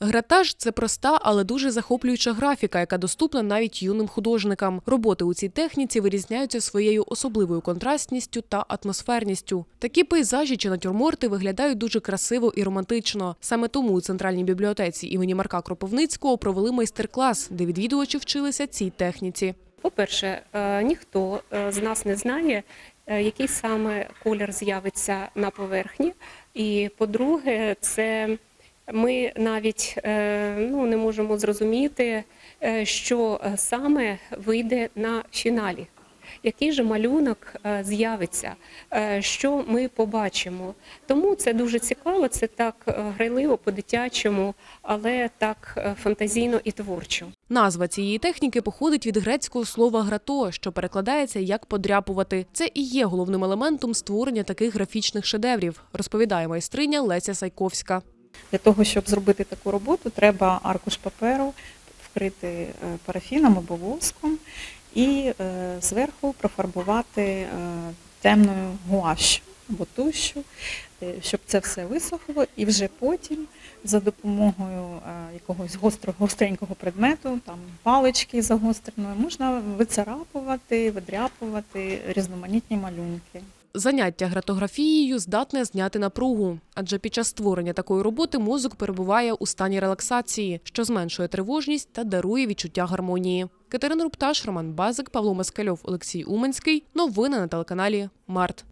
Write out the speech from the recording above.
Гратаж це проста, але дуже захоплююча графіка, яка доступна навіть юним художникам. Роботи у цій техніці вирізняються своєю особливою контрастністю та атмосферністю. Такі пейзажі чи натюрморти виглядають дуже красиво і романтично. Саме тому у центральній бібліотеці імені Марка Кропивницького провели майстер-клас, де відвідувачі вчилися цій техніці. По-перше, е, ніхто е, з нас не знає, е, який саме колір з'явиться на поверхні. І по-друге, це ми навіть е, ну, не можемо зрозуміти, е, що е, саме вийде на фіналі. Який же малюнок з'явиться, що ми побачимо. Тому це дуже цікаво, це так грайливо по-дитячому, але так фантазійно і творчо. Назва цієї техніки походить від грецького слова грато, що перекладається як подряпувати. Це і є головним елементом створення таких графічних шедеврів, розповідає майстриня Леся Сайковська. Для того, щоб зробити таку роботу, треба аркуш паперу вкрити е, парафіном або воском і е, зверху профарбувати е, темною гуашю або е, щоб це все висохло, і вже потім за допомогою якогось гостро, гостренького предмету, там палички загостреної, можна вицарапувати, видряпувати різноманітні малюнки. Заняття гратографією здатне зняти напругу, адже під час створення такої роботи мозок перебуває у стані релаксації, що зменшує тривожність та дарує відчуття гармонії. Катерина Рупташ, Роман Базик, Павло Москальов, Олексій Уманський. Новини на телеканалі Март.